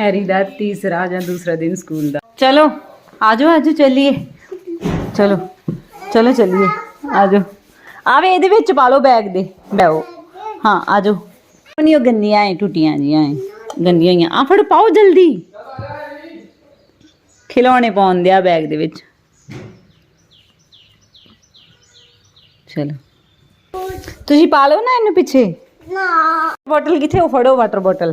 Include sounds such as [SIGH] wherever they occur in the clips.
Harry ਦਾ ਤੀਸਰਾ ਜਾਂ ਦੂਸਰਾ ਦਿਨ ਸਕੂਲ ਦਾ। ਚਲੋ ਆਜੋ ਆਜੋ ਚੱਲੀਏ। ਚਲੋ ਚਲੋ ਚੱਲੀਏ। ਆਜੋ। ਆਵੇ ਇਹਦੇ ਵਿੱਚ ਪਾ ਲਓ ਬੈਗ ਦੇ। ਬੈਓ ਹਾਂ ਆਜੋ। ਨਹੀਂ ਉਹ ਗੰਦੀਆਂ ਐ ਟੁੱਟੀਆਂ ਜੀਆਂ ਐ। ਗੰਦੀਆਂ ਹੀ ਆ ਫੜ ਪਾਓ ਜਲਦੀ। ਖਿਲੌਣੇ ਪਾਉਣ ਦਿਆ ਬੈਗ ਦੇ ਵਿੱਚ। ਚਲੋ। ਤੁਸੀਂ ਪਾ ਲਓ ਨਾ ਇਹਨੂੰ ਪਿੱਛੇ। ਨਾ। ਬੋਟਲ ਕਿੱਥੇ? ਉਹ ਫੜੋ ਵਾਟਰ ਬੋਟਲ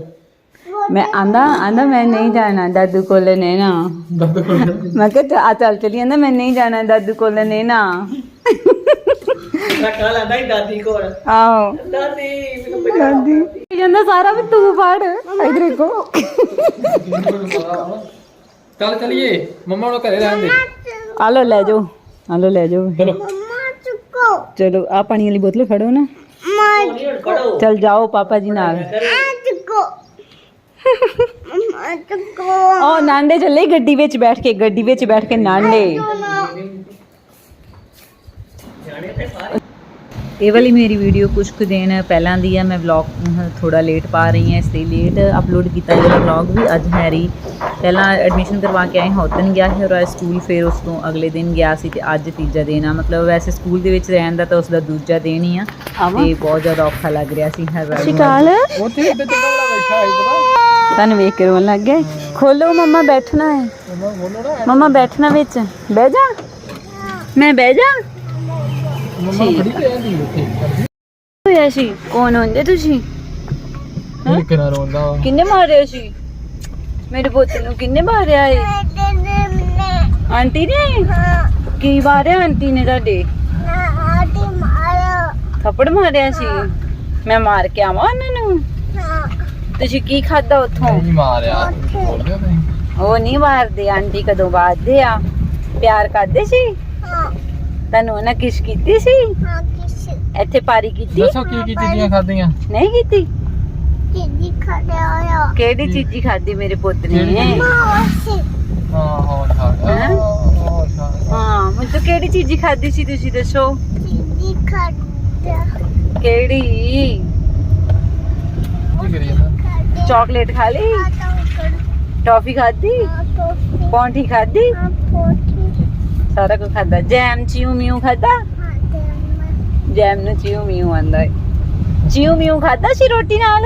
ਮੈਂ ਆਂਦਾ ਆਂਦਾ ਮੈਂ ਨਹੀਂ ਜਾਣਾ ਦਾਦੂ ਕੋਲ ਨੇ ਨਾ। ਮੈਂ ਕਿਹਾ ਚੱਲ- ਆ ਚੱਲ ਚਲੀ ਆਂਦਾ ਮੈਂ ਨਹੀਂ ਜਾਣਾ ਦਾਦੂ ਕੋਲ ਨੇ ਨਾ। ਮੈਂ ਕਹ ਲੈਂਦਾ ਹੀ ਦਾਦੀ ਕੋਲ। ਆਓ ਦਾਦੀ ਮੈਨੂੰ ਦਾਦੀ। ਇਹ ਜਾਂਦਾ ਸਾਰਾ ਵੀ ਤੂੰ ਫੜ ਇਧਰ ਦੇਖੋ ਚੱਲ ਚਲੀਏ ਮੰਮਾ ਨੂੰ ਘਰੇ ਰਹਿਣ ਦੇ। ਆ ਲੋ ਲੈ ਜਾਓ ਆ ਲੋ ਲੈ ਜਾਓ। ਚਲੋ। ਮਮਾ ਚੁੱਕੋ। ਚਲੋ ਆ ਪਾਣੀ ਵਾਲੀ ਬੋਤਲ ਫੜੋ ਨਾ। ਚਲ ਜਾਓ ਪਾਪਾ ਜੀ ਨਾਲ। ਉਹ ਨਾਂਡੇ ਚੱਲੇ ਗੱਡੀ ਵਿੱਚ ਬੈਠ ਕੇ ਗੱਡੀ ਵਿੱਚ ਬੈਠ ਕੇ ਨਾਂਡੇ ਇਹ ਵਾਲੀ ਮੇਰੀ ਵੀਡੀਓ ਕੁਝ ਕੁ ਦਿਨ ਪਹਿਲਾਂ ਦੀ ਆ ਮੈਂ ਵਲੌਗ ਥੋੜਾ ਲੇਟ ਪਾ ਰਹੀ ਹਾਂ ਇਸ ਲਈ ਲੇਟ ਅਪਲੋਡ ਕੀਤਾ ਇਹ ਵਾਲਾ ਵਲੌਗ ਵੀ ਅੱਜ ਹੈਰੀ ਪਹਿਲਾਂ ਐਡਮਿਸ਼ਨ ਕਰਵਾ ਕੇ ਆਏ ਹਾਂ ਉਦੋਂ ਗਿਆ ਹੈ ਔਰ ਸਕੂਲ ਫਿਰ ਉਸ ਤੋਂ ਅਗਲੇ ਦਿਨ ਗਿਆ ਸੀ ਤੇ ਅੱਜ ਤੀਜਾ ਦਿਨ ਆ। ਮਤਲਬ ਵੈਸੇ ਸਕੂਲ ਦੇ ਵਿੱਚ ਰਹਿਣ ਦਾ ਤਾਂ ਉਸ ਦਾ ਦੂਜਾ ਦਿਨ ਹੀ ਆ ਤੇ ਬਹੁਤ ਜ਼ਿਆਦਾ ਔਖਾ ਲੱਗ ਰਿਹਾ ਸੀ ਹਰ ਵਾਰ ਸ਼ਿਕਾਲ ਉੱਥੇ ਇੱਥੇ ਚੰਗਾ ਬੜਾ ਬੈਠਾ ਹੈ ਪਤਾ? ਤੁਹਾਨੂੰ ਵੇਖ ਕੇ ਰੋਣ ਲੱਗ ਗਿਆ ਖੋਲੋ ਮੰਮਾ ਬੈਠਣਾ ਹੈ। ਮੰਮਾ ਬੈਠਣਾ ਵਿੱਚ। ਬਹਿ ਜਾ। ਮੈਂ ਬਹਿ ਜਾ। ਹੋਇਆ ਸੀ? ਕੌਣ ਹੁੰਦੇ ਤੁਸੀਂ? ਰੋਂਦਾ ਵਾ ਕਿੰਨੇ ਮਾਰਿਆ ਸੀ? ਮੇਰੇ ਪੁੱਤ ਨੂੰ ਕਿੰਨੇ ਮਾਰਿਆ ਏ? ਆਂਟੀ ਨੇ? ਹਾਂ ਕੀ ਮਾਰਿਆ ਆਂਟੀ ਨੇ ਤੁਹਾਡੇ? ਨਾ ਆਟੀ ਮਾਰੋ ਥੱਪੜ ਮਾਰਿਆ ਸੀ? ਮੈਂ ਮਾਰ ਕੇ ਆਵਾਂ ਉਹਨਾਂ ਨੂੰ? ਤੁਸੀਂ ਕੀ ਖਾਦਾ ਉੱਥੋਂ? ਨਹੀਂ ਮਾਰਿਆ ਨਹੀਂ ਉਹ ਨਹੀਂ ਮਾਰਦੇ ਆਂਟੀ ਕਦੋਂ ਮਾਰਦੇ ਆ? ਪਿਆਰ ਕਰਦੇ ਸੀ? ਹਾਂ। ਤੁਹਾਨੂੰ ਉਹਨਾਂ ਕਿਸ ਕੀਤੀ ਸੀ? ਹਾਂ ਕਿਸ? ਇੱਥੇ ਪਾਰੀ ਕੀਤੀ? ਦੱਸੋ ਕੀ ਕੀ ਚੀਜ਼ਾਂ ਖਾਧੀਆਂ? ਨਹੀਂ ਕੀਤੀ? ਚੀਜ਼ੀ ਖੜੇ ਆਇਆ ਕਿਹੜੀ ਚੀਜ਼ੀ ਖਾਦੀ ਮੇਰੇ ਪੁੱਤ ਨੇ? ਹਾਂ ਹਾਂ? ਖਾ ਹੈਂ? ਤਾਂ ਕਿਹੜੀ ਚੀਜ਼ੀ ਖਾਦੀ ਸੀ ਤੁਸੀਂ ਦੱਸੋ? ਚੀਜ਼ੀ ਖੜੇ ਕਿਹੜੀ? ਕੀ ਕਰੀ ਖਾ ਲਈ? ਆਟਾ ਕਰ ਟੌਫੀ ਖਾਦੀ ਟੋਫੀ ਪੌਂਠੀ ਖਾਦੀ ਆ ਪੋਟੀ ਸਾਰਾ ਕੁਝ ਖਾਦਾ ਜੈਮ ਨੂੰ ਚਿਊ ਮਿਊ ਆਂਦਾ ਹੈ ਚਿਊ ਮਿਊ ਖਾਦਾ ਸੀ ਰੋਟੀ ਨਾਲ?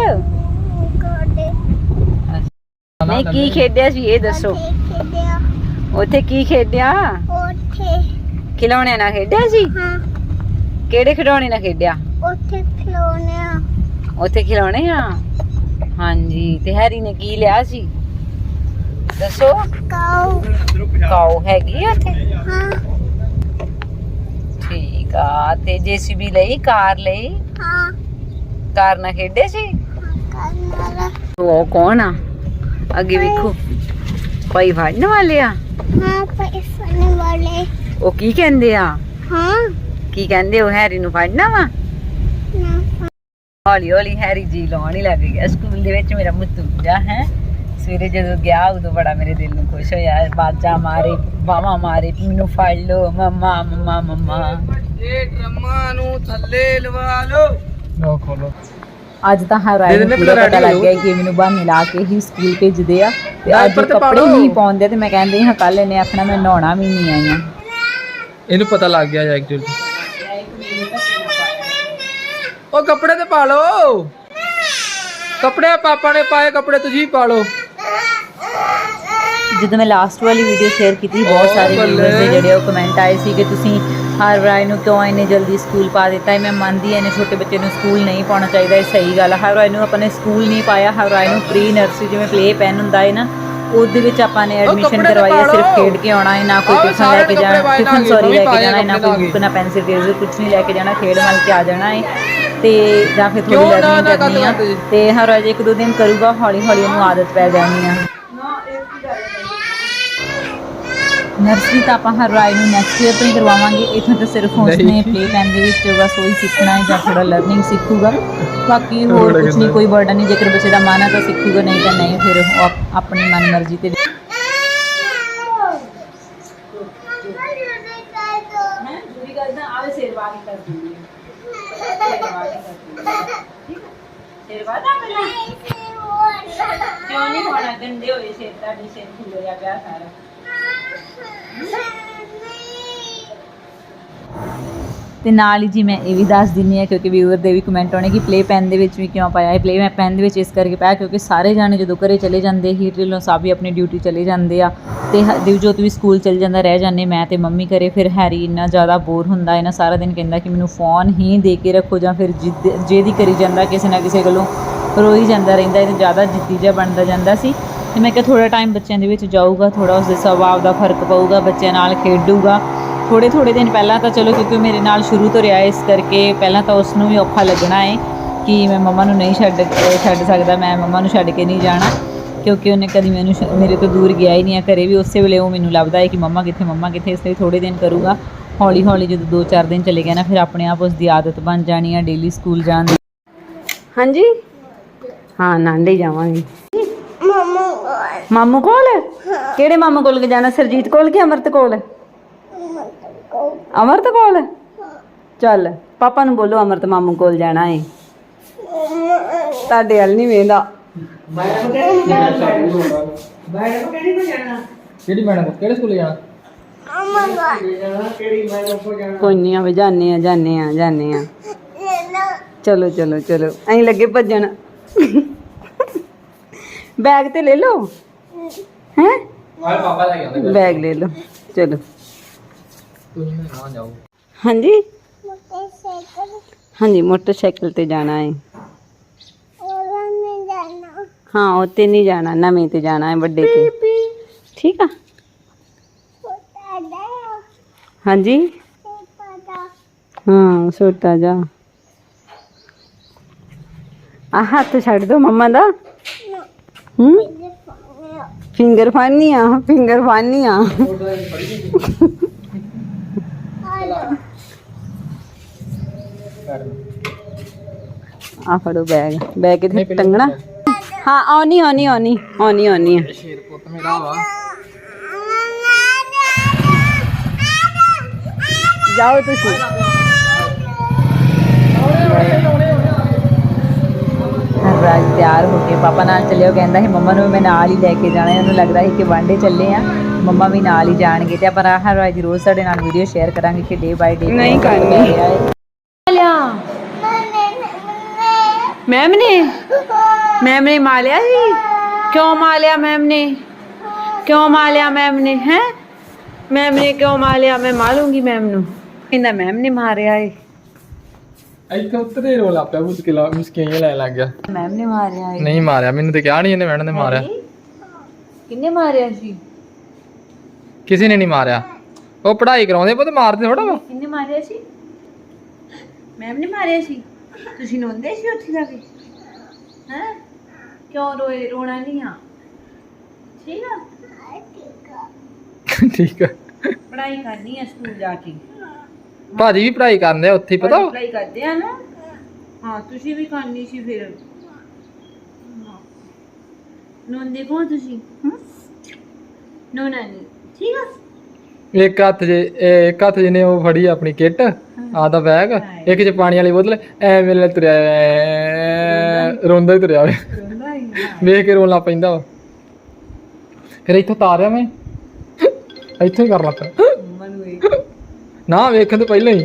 ਨਹੀਂ ਕੀ ਖੇਡਿਆ ਸੀ? ਇਹ ਦੱਸੋ। ਉੱਥੇ ਕੀ ਖੇਡਿਆ? ਉੱਥੇ। ਖਿਡੌਣਿਆਂ ਨਾਲ ਖੇਡਿਆ ਸੀ? ਹਾਂ। ਕਿਹੜੇ ਖਿਡੌਣੇ ਨਾਲ ਖੇਡਿਆ? ਉੱਥੇ ਖਲੋਨੇ ਆ ਉੱਥੇ ਖਿਡੌਣੇ ਆ? ਹਾਂਜੀ ਤੇ ਹੈਰੀ ਨੇ ਕੀ ਲਿਆ ਸੀ? ਦੱਸੋ। ਕਾਉ ਕਾਉ ਹੈਗੀ ਆ ਉੱਥੇ? ਹਾਂ। ਠੀਕ ਆ ਤੇ ਜੀਸੀਬੀ ਲਈ ਕਾਰ ਲਈ? ਹਾਂ। ਕਾਰ ਨਾਲ ਖੇਡੇ ਸੀ? ਉਹ ਕੌਣ ਆ? ਅੱਗੇ ਵੇਖੋ। ਭਾਈ ਫੜਨ ਵਾਲੇ ਆ? ਹਾਂ ਪੈਸਨੇ ਵਾਲੇ। ਉਹ ਕੀ ਕਹਿੰਦੇ ਆ? ਹਾਂ। ਕੀ ਕਹਿੰਦੇ ਉਹ ਹੈਰੀ ਨੂੰ ਫੜਨਾ ਵਾ? ਹੌਲੀ ਹੌਲੀ ਹੈਰੀ ਜੀ ਲਾਉਣ ਹੀ ਲੱਗ ਗਿਆ ਸਕੂਲ ਦੇ ਵਿੱਚ ਮੇਰਾ ਮੁੱਤੂਜਾ ਹੈ। ਸਵੇਰੇ ਜਦੋਂ ਗਿਆ ਉਦੋਂ ਬੜਾ ਮੇਰੇ ਦਿਲ ਨੂੰ ਖੁਸ਼ ਹੋਇਆ। ਬਾਜਾ ਮਾਰੇ ਬਾਵਾ ਮਾਰੇ ਮੈਨੂੰ ਫੜ ਲੋ ਮੰਮਾ ਮੰਮਾ ਮੰਮਾ। ਇਹ ਡਰਮਾਂ ਨੂੰ ਥੱਲੇ ਲਵਾ ਲਓ ਲੋ ਖੋਲੋ। ਅੱਜ ਤਾਂ ਹਰ ਦੇ ਨੂੰ ਪਤਾ ਲੱਗ। ਗਿਆ ਕਿ ਮੈਨੂੰ ਬਹਾਨੇ ਲਾ ਕੇ ਹੀ ਸਕੂਲ ਭੇਜਦੇ ਆ। ਤੇ ਅੱਜ ਕੱਪੜੇ। ਨਹੀਂ ਪਾਉਂਦੇ ਤੇ ਮੈਂ ਕਹਿੰਦੀ ਹਾਂ ਕੱਲ ਇਹਨੇ ਆਖਣਾ ਮੈਂ ਨਹਾਉਣਾ ਵੀ ਨਹੀਂ ਆਈਆਂ ਇਹਨੂੰ ਪਤਾ ਲੱਗ ਗਿਆ ਐਕਚੁਅਲੀ ਉਹ ਕੱਪੜੇ ਤੇ ਪਾ ਲਓ। ਕੱਪੜੇ ਪਾਪਾ ਨੇ ਪਾਏ ਕੱਪੜੇ ਤੁਸੀਂ ਪਾ ਲਓ। ਜਦੋਂ ਮੈਂ ਲਾਸਟ ਵਾਲੀ ਵੀਡੀਓ ਸ਼ੇਅਰ ਕੀਤੀ ਬਹੁਤ ਸਾਰੇ। ਵਿਊਅਰਸ ਦੇ ਜਿਹੜੇ ਉਹ ਕਮੈਂਟ ਆਏ ਸੀ ਕਿ ਤੁਸੀਂ ਹਰ ਰਾਏ ਨੂੰ ਕਿਉਂ ਇੰਨੇ ਜਲਦੀ ਸਕੂਲ ਪਾ ਦਿੱਤਾ ਹੈ? ਮੈਂ ਮੰਨਦੀ ਹਾਂ ਇਹਨੇ ਛੋਟੇ ਬੱਚੇ ਨੂੰ ਸਕੂਲ ਨਹੀਂ ਪਾਉਣਾ ਚਾਹੀਦਾ ਇਹ ਸਹੀ ਗੱਲ ਹਰ ਰਾਏ ਨੂੰ ਆਪਾਂ ਨੇ ਸਕੂਲ ਨਹੀਂ ਪਾਇਆ ਹਰ ਰਾਏ ਨੂੰ ਪ੍ਰੀ ਨਰਸਰੀ ਜਿਵੇਂ ਪਲੇ ਪੈਨ ਹੁੰਦਾ ਹੈ ਨਾ ਉਹਦੇ ਵਿੱਚ ਆਪਾਂ ਨੇ ਐਡਮਿਸ਼ਨ ਕਰਵਾਈ ਹੈ ਸਿਰਫ। ਖੇਡ ਕੇ ਆਉਣਾ ਹੈ ਨਾ ਕੋਈ ਟਿਫਨ ਲੈ ਕੇ ਜਾਣਾ ਨਾਲ ਸੌਰੀ ਲੈ ਕੇ ਜਾਣਾ ਹੈ ਨਾ ਕੋਈ ਬੁੱਕ ਨਾ ਪੈਨਸਿਲ ਟੇਜ਼ਰ ਕੁਝ ਨਹੀਂ ਲੈ ਕੇ ਜਾਣਾ ਖੇਡ ਮਲ ਕੇ ਆ ਜਾਣਾ ਹੈ। ਤੇ ਜਾਂ ਫਿਰ ਥੋੜੀ ਲਰਨਿੰਗ ਕਰਨੀ ਆ? ਤੇ ਹਰ ਰੋਜ਼ ਇੱਕ ਦੋ ਦਿਨ ਕਰੂਗਾ ਹੌਲੀ ਹੌਲੀ ਉਹਨੂੰ ਆਦਤ ਪੈ ਜਾਣੀ ਆ। ਨਰਸਰੀ ਤਾਂ ਆਪਾਂ ਹਰ ਰਾਈ ਨੂੰ ਨੈਕਸਟ ਈਅਰ ਤੋਂ ਹੀ ਕਰਵਾਵਾਂਗੇ। ਇੱਥੋਂ ਤਾਂ ਸਿਰਫ ਉਸਨੇ। ਪਲੇ ਪੈਨ ਦੇ ਵਿੱਚ ਬਸ ਉਹੀ ਸਿੱਖਣਾ ਹੈ ਜਾਂ ਥੋੜਾ ਲਰਨਿੰਗ ਸਿੱਖੂਗਾ। ਬਾਕੀ ਹੋਰ ਕੁਝ ਨਹੀਂ। ਕੋਈ ਬਰਡਨ ਨਹੀਂ। ਜੇਕਰ ਬੱਚੇ ਦਾ ਮਨ ਹੈ ਤਾਂ ਸਿੱਖੂਗਾ ਨਹੀਂ ਤਾਂ ਨਹੀਂ। ਫਿਰ ਉਹ ਆਪਣੀ ਮਨ ਮਰਜ਼ੀ ਤੇ ਸ਼ੇਰਵਾਨੀ ਕਰ ਦਿੰਦੀ ਸ਼ੇਰਵਾਨਾ ਪਹਿਲਾਂ ਕਿਉਂ ਨਹੀਂ ਹੋਣਾ ਗੰਦੇ ਹੋਏ ਸਿਰ ਤੁਹਾਡੇ ਸਿਰ ਖੁੱਲਿਆ ਪਿਆ ਸਾਰਾ ਤੇ ਨਾਲ ਹੀ ਜੀ ਮੈਂ ਇਹ ਵੀ ਦੱਸ ਦਿੰਨੀ ਆ ਕਿਉਂਕਿ ਵੀਵਰ ਦੇ ਵੀ ਕਮੈਂਟ ਆਉਣੇ ਕਿ ਪਲੇ ਪੈਨ ਦੇ ਵਿੱਚ ਵੀ ਕਿਉਂ ਪਾਇਆ ਹੈ ਪਲੇ ਪੈਨ ਦੇ ਵਿੱਚ ਇਸ ਕਰਕੇ ਪਾਇਆ, ਕਿਉਂਕਿ ਸਾਰੇ ਜਾਣੇ ਜਦੋਂ ਘਰੇ ਚਲੇ ਜਾਂਦੇ, ਹੀ ਢਿੱਲੋਂ ਸਾਹਿਬ ਵੀ ਆਪਣੀ ਡਿਊਟੀ ਚਲੇ ਜਾਂਦੇ ਆ ਤੇ ਦਿਵਜੋਤ ਵੀ ਸਕੂਲ ਚਲ ਜਾਂਦਾ, ਰਹਿ ਜਾਂਦੇ, ਮੈਂ ਤੇ ਮੰਮੀ ਘਰੇ, ਫਿਰ ਹੈਰੀ ਇੰਨਾ ਜ਼ਿਆਦਾ ਬੋਰ ਹੁੰਦਾ, ਇਹਨਾਂ ਸਾਰਾ ਦਿਨ ਕਹਿੰਦਾ ਕਿ ਮੈਨੂੰ ਫੋਨ ਹੀ ਦੇ ਕੇ ਰੱਖੋ ਜਾਂ ਫਿਰ ਜਿੱਦ, ਜਿਹਦੀ ਕਰੀ ਜਾਂਦਾ ਕਿਸੇ ਨਾ ਕਿਸੇ ਗੱਲੋਂ ਰੋਈ ਜਾਂਦਾ ਰਹਿੰਦਾ, ਇਹ ਜ਼ਿਆਦਾ ਜਿੱਦੀ ਜਿਹਾ ਬਣਦਾ ਜਾਂਦਾ ਸੀ। ਤੇ ਮੈਂ ਕਿਹਾ ਥੋੜਾ ਟਾਈਮ ਬੱਚਿਆਂ ਦੇ ਵਿੱਚ ਜਾਊਗਾ ਥੋੜਾ ਉਸਦੇ ਸੁਭਾਅ ਦਾ ਫ਼ਰਕ ਪਊਗਾ, ਬੱਚਿਆਂ ਨਾਲ ਖੇਡੂਗਾ। ਥੋੜੇ ਥੋੜੇ ਦਿਨ ਪਹਿਲਾਂ ਤਾਂ ਚਲੋ ਕਿਉਂਕਿ ਮੇਰੇ ਨਾਲ ਸ਼ੁਰੂ ਤੋਂ ਰਿਹਾ ਇਸ ਕਰਕੇ ਪਹਿਲਾਂ ਤਾਂ ਉਸ ਨੂੰ ਵੀ ਔਖਾ ਲੱਗਣਾ ਹੈ ਕਿ ਮੈਂ ਮੰਮਾ ਨੂੰ ਨਹੀਂ ਛੱਡ ਛੱਡ ਸਕਦਾ ਮੈਂ ਮੰਮਾ ਨੂੰ ਛੱਡ ਕੇ ਨਹੀਂ ਜਾਣਾ। ਕਿਉਂਕਿ ਉਹਨੇ ਕਦੀ ਮੈਨੂੰ ਮੇਰੇ ਤੋਂ ਦੂਰ ਗਿਆ ਹੀ ਨਹੀਂ ਆ ਘਰੇ ਵੀ ਉਸੇ ਵੇਲੇ ਉਹ ਮੈਨੂੰ ਲੱਭਦਾ ਹੈ ਕਿ ਮੰਮਾ ਕਿੱਥੇ ਮੰਮਾ ਕਿੱਥੇ ਇਸ ਲਈ ਥੋੜੇ ਦਿਨ ਕਰੂਗਾ। ਹੌਲੀ ਹੌਲੀ ਜਦੋਂ 2-4 ਦਿਨ ਚਲੇ ਗਿਆ ਨਾ ਫਿਰ ਆਪਣੇ ਆਪ ਉਸ ਦੀ ਆਦਤ ਬਣ ਜਾਣੀ ਆ ਡੇਲੀ ਸਕੂਲ ਜਾਣ ਦੀ। ਹਾਂਜੀ? ਹਾਂ ਨਾਂਡੇ ਜਾਵਾਂਗੇ। ਮਮਾ ਮਾਮੂ ਕੋਲ? ਕਿਹੜੇ ਮਾਮੂ ਕੋਲ ਜਾਣਾ? ਸਰਜੀਤ ਕੋਲ ਕਿ ਅਮਰਤ ਕੋਲ? ਅਮਰਤ ਕੋਲ? ਚੱਲ ਪਾਪਾ ਨੂੰ ਬੋਲੋ ਅਮਰਤ ਮਾਮੂ ਕੋਲ ਜਾਣਾ ਏ। ਤੁਹਾਡੇ ਵੱਲ ਨਹੀਂ ਵੇਂਦਾ ਕਿਹੜੀ ਮੈਡਮ ਕਿਹੜੇ ਸਕੂਲ ਜਾਣਾ? ਕੋਈ ਨਹੀਂ ਆਵੇ ਜਾਣੇ ਆ ਜਾਣੇ ਆ ਜਾਣੇ ਆ। ਚਲੋ ਚਲੋ ਚਲੋ। ਐਂ ਲੱਗੇ ਭੱਜਣ। ਬੈਗ ਤੇ ਲੈ ਲਓ। ਹੈ? ਬੈਗ ਲੈ ਲਓ। ਚਲੋ। ਤੁਸੀਂ ਨਾ ਜਾਓ। ਹਾਂਜੀ? ਮੋਟਰਸਾਈਕਲ। ਹਾਂਜੀ ਮੋਟਰਸਾਈਕਲ ਤੇ ਜਾਣਾ ਹੈ। ਉਹਨਾਂ ਨੇ ਜਾਣਾ। ਹਾਂ ਉੱਤੇ ਨਹੀਂ ਜਾਣਾ ਨਵੇਂ ਤੇ ਜਾਣਾ ਹੈ ਵੱਡੇ ਤੇ। ਠੀਕ ਆ? ਹਾਂਜੀ? ਹਾਂ ਛੋਟਾ ਜਾ। ਆ ਹੱਥ ਛੱਡ ਦੋ ਮੰਮਾ ਦਾ। ਹੂੰ? ਫਿੰਗਰ ਫਾਨੀ ਆ ਫਿੰਗਰ ਫਾਨੀ ਆ। ਆ ਫੜੋ ਬੈਗ। ਬੈਗ ਕਿੱਥੇ ਟੰਗਣਾ? ਹਾਂ ਆਉਣੀ ਆਉਣੀ ਆਉਣੀ ਆਉਣੀ ਆਉਣੀ ਆ। ਸ਼ੇਰ ਪੁੱਤ ਮੇਰਾ ਵਾ। ਜਾਓ ਤੁਸੀਂ। ਰਾਜ ਤਿਆਰ ਹੋ ਕੇ ਪਾਪਾ ਨਾਲ ਚੱਲਿਓ। ਕਹਿੰਦਾ ਸੀ ਮੰਮਾ ਨੂੰ ਮੈਂ ਨਾਲ ਹੀ ਲੈ ਕੇ ਜਾਣਾ ਹੈ। ਉਹਨੂੰ ਲੱਗਦਾ ਸੀ ਕਿ ਵਾਂਡੇ ਚੱਲੇ ਆ। ਮੰਮਾ ਵੀ ਨਾਲ ਹੀ ਜਾਣਗੇ ਤੇ ਆਪਾਂ ਰਾਹ ਰਾਜ ਰੋਜ਼ ਸਾਡੇ ਨਾਲ ਵੀਡੀਓ ਸ਼ੇਅਰ ਕਰਾਂਗੇ ਕਿ ਡੇ ਬਾਈ ਡੇ ਨਹੀਂ ਕਰਨੀ। ਲਿਆ ਮੈਮ ਨੇ? ਮੈਮ ਨੇ ਮਾਲਿਆ ਸੀ ਕਿਉਂ ਮਾਲਿਆ ਮੈਮ ਨੇ? ਕਿਉਂ ਮਾਲਿਆ ਮੈਮ ਨੇ ਹੈ? ਮੈਮ ਨੇ ਕਿਉਂ ਮਾਲਿਆ? ਮੈਂ ਮਾਲੂੰਗੀ ਮੈਮ ਨੂੰ। ਕਹਿੰਦਾ ਮੈਮ ਨੇ ਮਾਰਿਆ ਏ। ਇੱਥੇ ਉੱਤਰੇ ਰੋਲ ਆਪਿਆ ਮੁਸ਼ਕਿਲ ਮੁਸ਼ਕਿਲ ਲੈ ਲੱਗ ਗਿਆ। ਮੈਮ ਨੇ ਮਾਰਿਆ ਹੈ ਨਹੀਂ ਮਾਰਿਆ ਮੈਨੂੰ ਤੇ ਕਿਹਾ ਨਹੀਂ ਇਹਨੇ ਮੈਡਮ ਨੇ ਮਾਰਿਆ। ਕਿੰਨੇ ਮਾਰਿਆ ਸੀ? ਕਿਸੇ ਨੇ ਨਹੀਂ ਮਾਰਿਆ। ਉਹ ਪੜ੍ਹਾਈ ਕਰਾਉਂਦੇ ਪੁੱਤ ਮਾਰਦੇ ਥੋੜਾ ਵਾ। ਕਿੰਨੇ ਮਾਰਿਆ ਸੀ? ਮੈਮ ਨੇ ਮਾਰਿਆ ਸੀ? ਤੁਸੀਂ ਨੋਂਦੇ ਸੀ ਉੱਥੇ ਜਾ ਕੇ? ਹੈ? ਕਿਉਂ ਰੋਏ ਰੋਣਾ ਨਹੀਂ ਆ? ਠੀਕ ਆ? [LAUGHS] ਠੀਕ ਆ। ਪੜ੍ਹਾਈ ਕਰਨੀ ਆ ਸਕੂਲ ਜਾ ਕੇ। ਭਾਜੀ ਵੀ ਪੜ੍ਹਾਈ ਕਰਦੇ ਆ ਉੱਥੇ ਹੀ ਪਤਾ? ਵਾ? ਪੜ੍ਹਾਈ ਕਰਦੇ ਆ ਨਾ? ਹਾਂ ਤੁਸੀਂ ਵੀ ਕਰਨੀ ਸੀ ਫਿਰ। ਨੋਂਦੇ ਕੋ ਤੁਸੀਂ? ਹੂੰ? ਨੋਨਾ ਨਹੀਂ। ਠੀਕ ਆ? ਇੱਕ ਹੱਥ ਇਹ ਇੱਕ ਹੱਥ 'ਚ ਨੇ ਉਹ ਫੜੀ ਆਪਣੀ ਕਿੱਟ ਆਦਾ ਬੈਗ ਇੱਕ 'ਚ ਪਾਣੀ ਵਾਲੀ ਬੋਤਲ ਐ ਮੇਰੇ ਤੁਰਿਆ ਐ, ਰੋਂਦਾ ਹੀ ਤੁਰਿਆ ਵੇ ਵੇਖ ਕੇ ਰੋਣ ਪੈਂਦਾ ਵਾ ਫਿਰ ਇੱਥੋਂ ਤਾਰਿਆ ਮੈਂ। ਇੱਥੋਂ ਹੀ ਕਰ ਲੱਗਾ ਮੰਮਾ ਨੂੰ ਇਹ ਨਾ ਵੇਖਣ ਤੋਂ ਪਹਿਲਾਂ ਹੀ।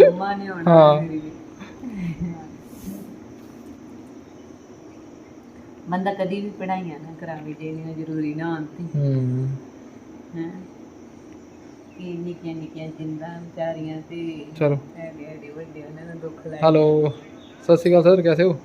ਮੰਮਾ ਨੇ ਆਉਣਾ ਹਾਂ। ਬੰਦਾ ਕਦੀ ਵੀ ਪੜਾਈਆਂ ਨਾ ਕਰਾਵੇ ਜੇ ਨਹੀਂ ਜ਼ਰੂਰੀ ਨਾ ਆਂਤੀ ਹੂੰ। ਹੈ? ਕਿ ਨਿੱਕੀਆਂ ਨਿੱਕੀਆਂ ਜਿੰਦਾਂ ਵਿਚਾਰੀਆਂ ਤੇ ਚਲੋ। ਐਡੇ ਐਡੇ ਵੱਡੇ ਉਹਨਾਂ ਨੂੰ ਦੁੱਖ ਲੱਗ ਹੈਲੋ ਸਤਿ ਸ਼੍ਰੀ ਅਕਾਲ ਸਰ ਕੈਸੇ ਹੋ?